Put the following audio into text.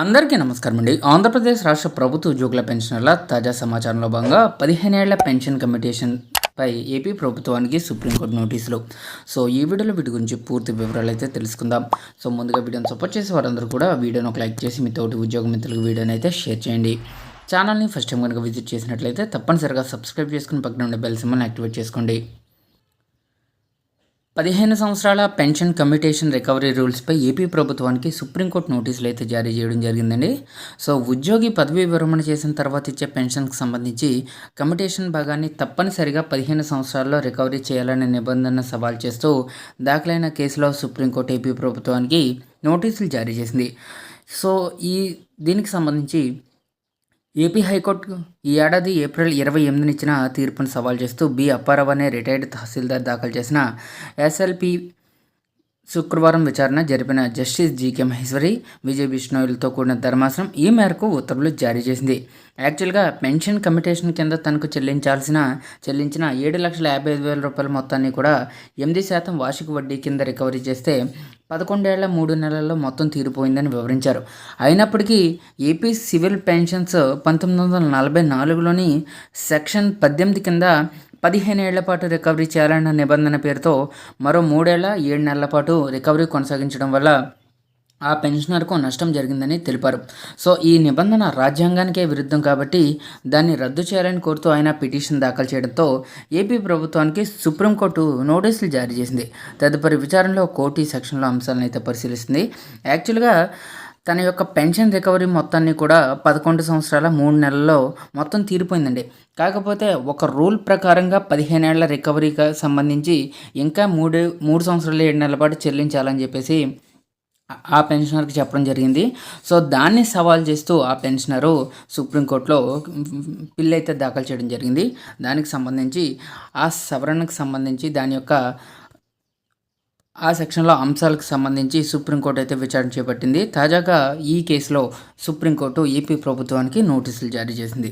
అందరికీ నమస్కారం అండి. ఆంధ్రప్రదేశ్ రాష్ట్ర ప్రభుత్వ ఉద్యోగుల పెన్షనర్ల తాజా సమాచారంలో భాగంగా పదిహేనేళ్ళ పెన్షన్ కమిటేషన్ పై ఏపీ ప్రభుత్వానికి సుప్రీంకోర్టు నోటీసులు. సో ఈ వీడియోలో వీటి గురించి పూర్తి వివరాలు అయితే తెలుసుకుందాం. సో ముందుగా వీడియోని సపోర్ట్ చేసే వారందరూ కూడా వీడియోని ఒక లైక్ చేసి మీ తోటి ఉద్యోగ మిత్రులకు వీడియోని అయితే షేర్ చేయండి. ఛానల్ని ఫస్ట్ టైం కనుక విజిట్ చేసినట్లయితే తప్పనిసరిగా సబ్స్క్రైబ్ చేసుకుని పక్కన ఉండే బెల్ సింబల్ని యాక్టివేట్ చేసుకోండి. పదిహేను సంవత్సరాల పెన్షన్ కమ్యూటేషన్ రికవరీ రూల్స్పై ఏపీ ప్రభుత్వానికి సుప్రీంకోర్టు నోటీసులు అయితే జారీ చేయడం జరిగిందండి. సో ఉద్యోగి పదవీ విరమణ చేసిన తర్వాత ఇచ్చే పెన్షన్కి సంబంధించి కమ్యూటేషన్ భాగాన్ని తప్పనిసరిగా పదిహేను సంవత్సరాల్లో రికవరీ చేయాలనే నిబంధన సవాల్ చేస్తూ దాఖలైన కేసులో సుప్రీంకోర్టు ఏపీ ప్రభుత్వానికి నోటీసులు జారీ చేసింది. సో ఈ దీనికి సంబంధించి ఏపీ హైకోర్టు ఈ ఏడాది ఏప్రిల్ ఇరవై ఎనిమిదిన ఇచ్చిన తీర్పును సవాల్ చేస్తూ బి అప్పారావు అనే రిటైర్డ్ తహసీల్దార్ దాఖలు చేసిన ఎస్ఎల్పి శుక్రవారం విచారణ జరిపిన జస్టిస్ జీకే మహేశ్వరి విజయ్ బిష్ణోయిలతో కూడిన ధర్మాసనం ఈ మేరకు ఉత్తర్వులు జారీ చేసింది. యాక్చువల్గా పెన్షన్ కమిటేషన్ కింద తనకు చెల్లించాల్సిన చెల్లించిన ఏడు లక్షల యాభై ఐదు వేల రూపాయల మొత్తాన్ని కూడా ఎనిమిది శాతం వార్షిక వడ్డీ కింద రికవరీ చేస్తే పదకొండేళ్ళ మూడు నెలల్లో మొత్తం తీరిపోయిందని వివరించారు. అయినప్పటికీ ఏపీ సివిల్ పెన్షన్స్ పంతొమ్మిది వందల నలభై నాలుగులోని సెక్షన్ పద్దెనిమిది కింద పదిహేను ఏళ్ళ పాటు రికవరీ చేయాలన్న నిబంధన పేరుతో మరో మూడేళ్ళ ఏడు నెలల పాటు రికవరీ కొనసాగించడం వల్ల ఆ పెన్షనర్కు నష్టం జరిగిందని తెలిపారు. సో ఈ నిబంధన రాజ్యాంగానికే విరుద్ధం కాబట్టి దాన్ని రద్దు చేయాలని కోరుతూ ఆయన పిటిషన్ దాఖలు చేయడంతో ఏపీ ప్రభుత్వానికి సుప్రీంకోర్టు నోటీసులు జారీ చేసింది. తదుపరి విచారణలో కోర్టు ఈ సెక్షన్లో అంశాలను అయితే పరిశీలిస్తుంది. యాక్చువల్గా తన యొక్క పెన్షన్ రికవరీ మొత్తాన్ని కూడా పదకొండు సంవత్సరాల మూడు నెలల్లో మొత్తం తీరిపోయిందండి. కాకపోతే ఒక రూల్ ప్రకారంగా పదిహేనేళ్ళ రికవరీకి సంబంధించి ఇంకా మూడు మూడు సంవత్సరాలు ఏడు నెలల పాటు చెల్లించాలని చెప్పేసి ఆ పెన్షనర్కి చెప్పడం జరిగింది. సో దాన్ని సవాల్ చేస్తూ ఆ పెన్షనరు సుప్రీంకోర్టులో పిల్ అయితే దాఖలు చేయడం జరిగింది. దానికి సంబంధించి ఆ సవరణకు సంబంధించి దాని యొక్క ఆ సెక్షన్లో అంశాలకు సంబంధించి సుప్రీంకోర్టు అయితే విచారణ చేపట్టింది. తాజాగా ఈ కేసులో సుప్రీంకోర్టు ఏపీ ప్రభుత్వానికి నోటీసులు జారీ చేసింది.